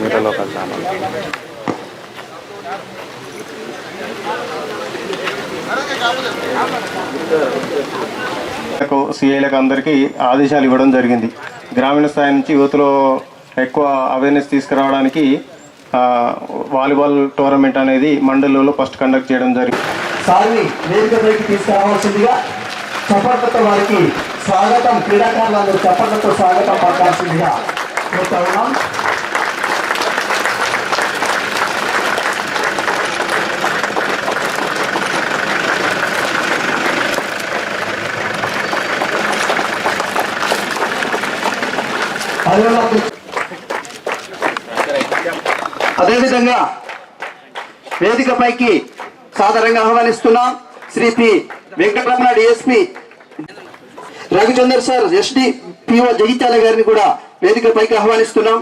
మీటర్లోకి వెళ్తాను సిఐలకు అందరికీ ఆదేశాలు ఇవ్వడం జరిగింది. గ్రామీణ స్థాయి నుంచి యువతలో ఎక్కువ అవేర్నెస్ తీసుకురావడానికి ఆ, వాలీబాల్ టోర్నమెంట్ అనేది మండలంలో ఫస్ట్ కండక్ట్ చేయడం జరిగింది. సార్ని వేదికపైకి తీసుకురావాల్సిందిగా చప్పట్లతో వారికి స్వాగతం. క్రీడాకారులందరూ చప్పట్లతో స్వాగతం పలకాల్సిందిగా కోరుతా ఉన్నాం. అదేవిధంగా వేదికపైకి సాధారణంగా ఆహ్వానిస్తున్నాం Shri P. Venkataramana DSP Ravichander sir SD PO Jagtial గారిని కూడా వేదికపైకి ఆహ్వానిస్తున్నాం.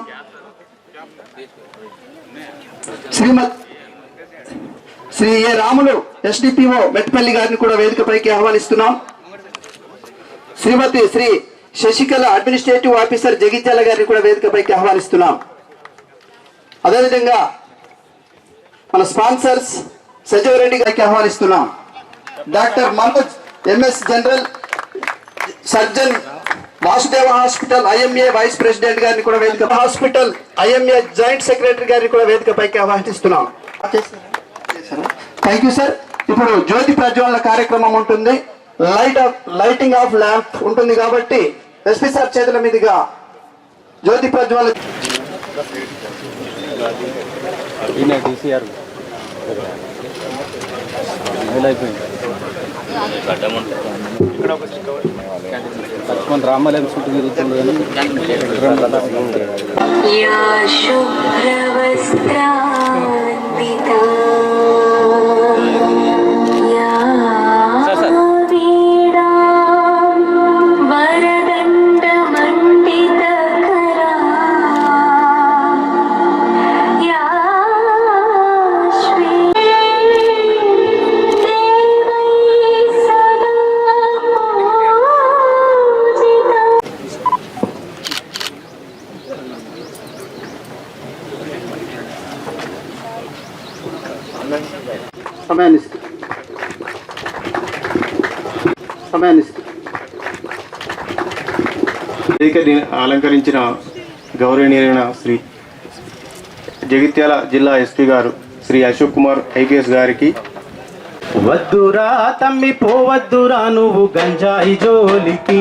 శ్రీమత్ శ్రీ ఏ. రాములు ఎస్డిపిఓ మెట్పల్లి గారిని కూడా వేదికపైకి ఆహ్వానిస్తున్నాం. శ్రీమతి శ్రీ శశికళ అడ్మినిస్ట్రేటివ్ ఆఫీసర్ జగిత్యాల గారిని కూడా వేదికపైకి ఆహ్వానిస్తున్నాం. అదేవిధంగా మన స్పాన్సర్స్ సజీవ్ రెడ్డి గారికి ఆహ్వానిస్తున్నాం. Doctor Manoj MS general surgeon Vasudeva hospital IMA vice president గారిని కూడా వేదిక హాస్పిటల్ ఐఎంఏ జాయింట్ సెక్రటరీ గారిని కూడా వేదికపైకి ఆహ్వానిస్తున్నాం. థ్యాంక్ యూ సార్ ఇప్పుడు జ్యోతి ప్రజ్వలన కార్యక్రమం ఉంటుంది. Light of lighting of lamp ఉంటుంది కాబట్టి ఎస్పీ సార్ చేతుల మీదుగా జ్యోతి అయిపోయింది. లక్ష్మణ్ రామలేం చుట్టూ తిరుగుతుంది సమయాన్ని ఇస్తూ. వేదికని అలంకరించిన గౌరవనీయులైన శ్రీ జగిత్యాల జిల్లా ఎస్పీ గారు శ్రీ అశోక్ కుమార్ ఐపీఎస్ గారికి వద్దురా తమ్మి పోవద్దురా నువ్వు గంజాయి జోలికి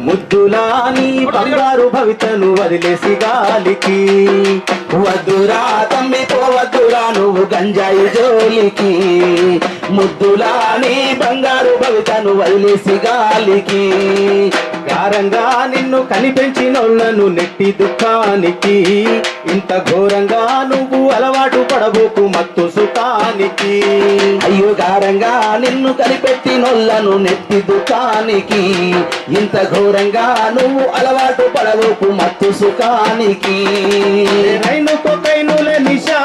ముద్దులాని బంగారు భవితను వదిలేసి గాలికి. వద్దురా తమ్మి పోవద్దురా నువ్వు గంజాయి జోలికి. ముద్దులాని బంగారు భవితను వదిలేసి గాలికి. గారంగా నిన్ను కనిపించినోళ్ళను నెట్టి దుఃఖానికి. ఇంత ఘోరంగా నువ్వు అలవాటు పడబోకు మత్తు సుఖానికి. ఘోరంగా నిన్ను నిన్ను కనిపెట్టినోళ్ళను నెట్టి దుఃఖానికి ఇంత ఘోరంగా నువ్వు అలవాటు పడబోకు మత్తు సుఖానికి. రైనుకు కొకైనులే నిషా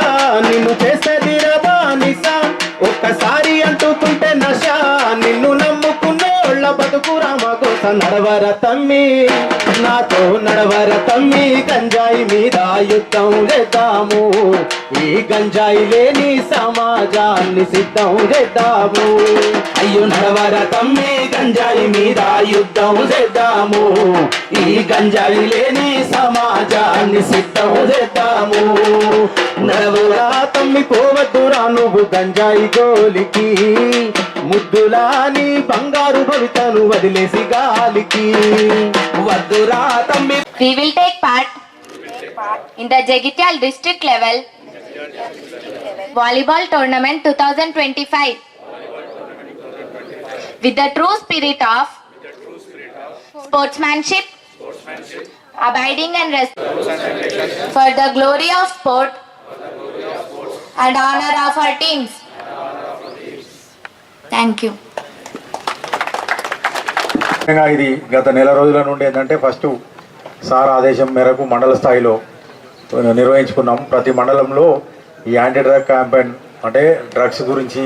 నిన్ను చేసేది రబా ఒక్కసారి అంటుకుంటే రామ నడవర తమ్మి నాతో నడవర తమ్మి గంజాయి మీద యుద్ధం చేద్దాము. ఈ గంజాయి లేని సమాజాన్ని సిద్ధం చేద్దాము. అయ్యో నడవర తమ్మి గంజాయి మీద యుద్ధం చేద్దాము. ఈ గంజాయి లేని సమాజాన్ని సిద్ధం చేద్దాము. నడవరా తమ్మి పోవద్దురా నువ్వు గంజాయి గోలికి. ముద్దులా బంగారు భవితను వదిలేసి గాలికి వద్దురా తమ్మి We will take part in the Jagityal district level volleyball tournament 2025 with the true spirit of sportsmanship, abiding and respect for the glory of sport and honor of our teams. Thank you ముఖ్యంగా ఇది గత నెల రోజుల నుండి ఏంటంటే first sir ఆదేశం మేరకు మండల స్థాయిలో నిర్వహించుకున్నాం. ప్రతి మండలంలో ఈ యాంటీ డ్రగ్ క్యాంపెయిన్ అంటే డ్రగ్స్ గురించి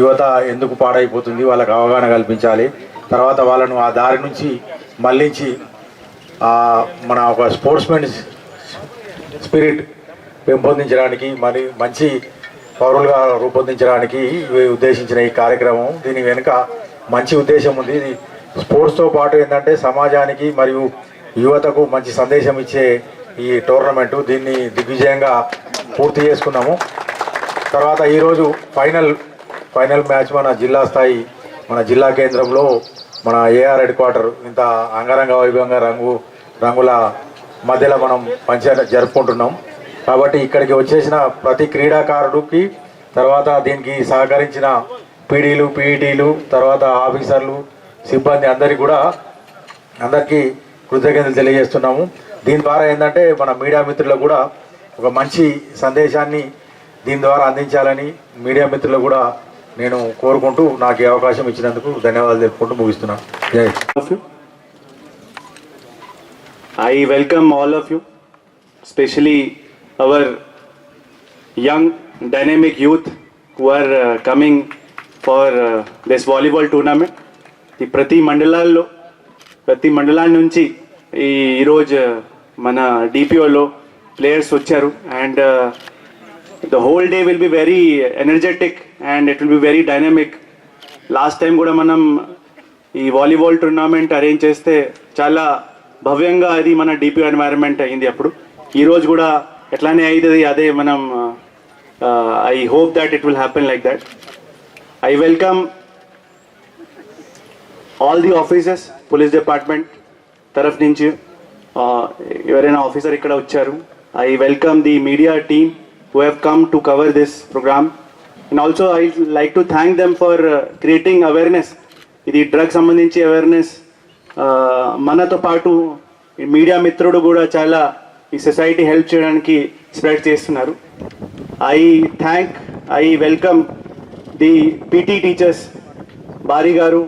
యువత ఎందుకు పాడైపోతుంది వాళ్ళకి అవగాహన కల్పించాలి. తర్వాత వాళ్ళను ఆ దారి నుంచి మళ్ళించి మన ఒక స్పోర్ట్స్మెన్ స్పిరిట్ పెంపొందించడానికి మరి మంచి పౌరులుగా రూపొందించడానికి ఉద్దేశించిన ఈ కార్యక్రమం. దీని వెనుక మంచి ఉద్దేశం ఉంది. ఇది స్పోర్ట్స్తో పాటు ఏంటంటే సమాజానికి మరియు యువతకు మంచి సందేశం ఇచ్చే ఈ టోర్నమెంటు. దీన్ని దిగ్విజయంగా పూర్తి చేసుకున్నాము. తర్వాత ఈరోజు ఫైనల్ ఫైనల్ మ్యాచ్ మన జిల్లా స్థాయి మన జిల్లా కేంద్రంలో మన ఏఆర్ హెడ్ క్వార్టర్ ఇంత అంగరంగ వైభవంగా రంగు రంగుల మధ్యలో మనం పంచాయతీ జరుపుకుంటున్నాం. కాబట్టి ఇక్కడికి వచ్చేసిన ప్రతి క్రీడాకారుడికి తర్వాత దీనికి సహకరించిన పీడీలు పీఈటీలు తర్వాత ఆఫీసర్లు సిబ్బంది అందరికీ కూడా అందరికీ కృతజ్ఞతలు తెలియజేస్తున్నాము. దీని ద్వారా ఏంటంటే మన మీడియా మిత్రులకు కూడా ఒక మంచి సందేశాన్ని దీని ద్వారా అందించాలని మీడియా మిత్రులకు కూడా నేను కోరుకుంటూ నాకు ఈ అవకాశం ఇచ్చినందుకు ధన్యవాదాలు తెలుపుకుంటూ ముగిస్తున్నాను. జై I welcome all of you specially our young dynamic youth who are uh, coming for uh, this ఈ ప్రతి మండలాల్లో ప్రతి మండలాల నుంచి ఈ ఈరోజు uh, మన డిపిఓలో ప్లేయర్స్ వచ్చారు. And the whole day will be very energetic and it will be very dynamic last time కూడా మనం ఈ వాలీబాల్ టోర్నమెంట్ అరేంజ్ చేస్తే చాలా భవ్యంగా అది మన డిపిఓ ఎన్వైరన్మెంట్ అయింది అప్పుడు. ఈరోజు కూడా ఎట్లానే అవుతుంది అదే మనం I hope that it will happen like that I welcome all the officers police department తరఫు నుంచి ఎవరైనా ఆఫీసర్ ఇక్కడ వచ్చారు I welcome the media team who have come to cover this program and also I like to thank them for creating awareness ఇది drug సంబంధించి awareness మనతో పాటు media మిత్రుడు కూడా చాలా ఈ సొసైటీ హెల్ప్ చేయడానికి స్ప్రెడ్ చేస్తున్నారు. I thank I welcome the PT teachers Bari గారు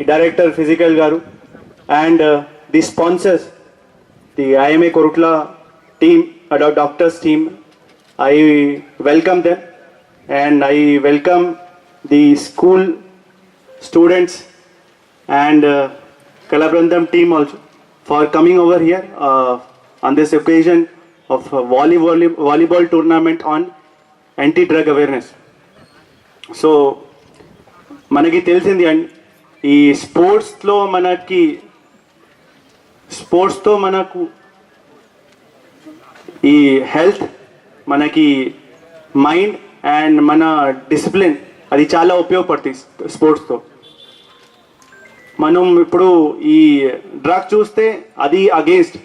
ఈ డైరెక్టర్ ఫిజికల్ గారు and the sponsors the IMA Korutla team doctors team I welcome them and I welcome the school students and కళాబృందం team also far coming over here on this occasion of volleyball volleyball tournament on anti drug awareness so మనకి తెలిసింది and ఈ స్పోర్ట్స్లో మనకి స్పోర్ట్స్తో మనకు ఈ health మనకి mind and మన discipline అది చాలా ఉపయోగపడుతుంది స్పోర్ట్స్తో. మనం ఇప్పుడు ఈ డ్రగ్ చూస్తే అది అగేన్స్ట్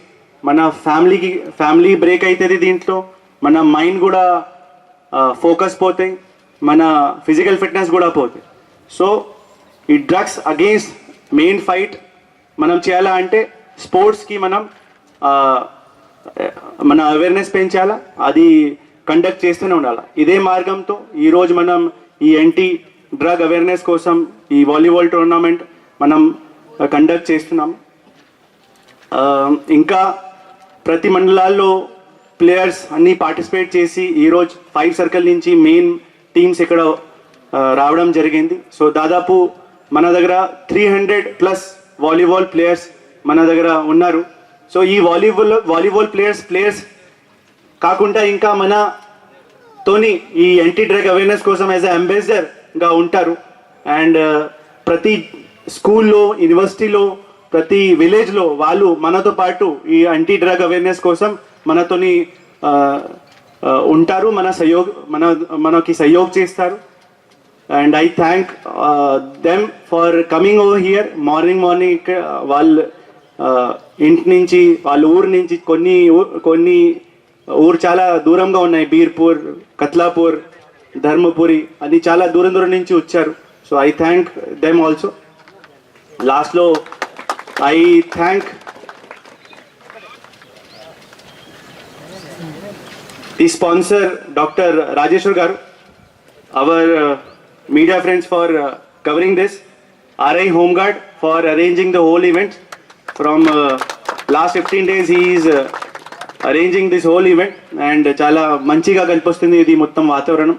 మన ఫ్యామిలీకి ఫ్యామిలీ బ్రేక్ అవుతుంది దీంట్లో. మన మైండ్ కూడా ఫోకస్ పోతాయి. మన ఫిజికల్ ఫిట్నెస్ కూడా పోతాయి. సో ఈ డ్రగ్స్ అగేన్స్ట్ మెయిన్ ఫైట్ మనం చేయాలా అంటే స్పోర్ట్స్కి మనం మన అవేర్నెస్ పెంచాలా? అది కండక్ట్ చేస్తూనే ఉండాలి? ఇదే మార్గంతో ఈరోజు మనం ఈ యాంటీ డ్రగ్ అవేర్నెస్ కోసం ఈ వాలీబాల్ టోర్నమెంట్ మనం కండక్ట్ చేస్తున్నాం ఇంకా ప్రతి మండలాల్లో ప్లేయర్స్ అన్నీ పార్టిసిపేట్ చేసి ఈరోజు ఫైవ్ సర్కిల్ నుంచి మెయిన్ టీమ్స్ ఇక్కడ రావడం జరిగింది. సో దాదాపు మన దగ్గర three hundred plus volleyball players మన దగ్గర ఉన్నారు. సో ఈ వాలీబాల్ వాలీబాల్ ప్లేయర్స్ ప్లేయర్స్ కాకుండా ఇంకా మన తోని ఈ యాంటీ డ్రగ్ అవేర్నెస్ కోసం యాజ్ అ అంబాసిడర్గా ఉంటారు. అండ్ ప్రతి స్కూల్లో యూనివర్సిటీలో ప్రతి విలేజ్లో వాళ్ళు మనతో పాటు ఈ యాంటీ డ్రగ్ అవేర్నెస్ కోసం మనతోని ఉంటారు మన సహయోగ్ మన మనకి సహయోగ్ చేస్తారు. And I thank them for coming over here morning morning వాళ్ళు ఇంటి నుంచి వాళ్ళ ఊరు నుంచి కొన్ని ఊ- కొన్ని ఊరు చాలా దూరంగా ఉన్నాయి. బీర్పూర్ కత్లాపూర్ ధర్మపురి అది చాలా దూరం దూరం నుంచి వచ్చారు. So I thank them also లాస్ట్లో I thank the sponsor, Dr. Rajeshwar Garu, our uh, media friends for uh, covering this. RI Homeguard for arranging the whole event. From uh, last 15 days, he is uh, arranging this whole event and చాలా మంచిగా కనిపిస్తుంది ఇది మొత్తం వాతావరణం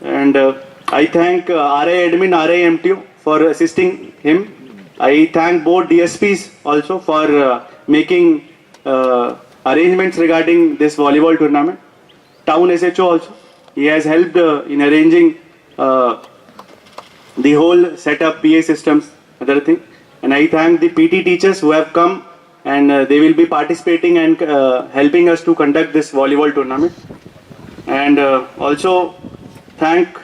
and I thank RI admin RI MT for assisting him I thank both DSPs also for uh, making uh, arrangements regarding this volleyball tournament. Town SHO also, he has helped uh, in arranging uh, the whole setup, PA systems, other thing. And I thank the PT teachers who have come and uh, they will be participating and uh, helping us to conduct this volleyball tournament. And uh, also thank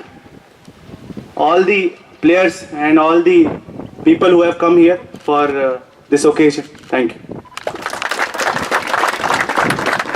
all the players and all the people who have come here for uh, this occasion. Thank you.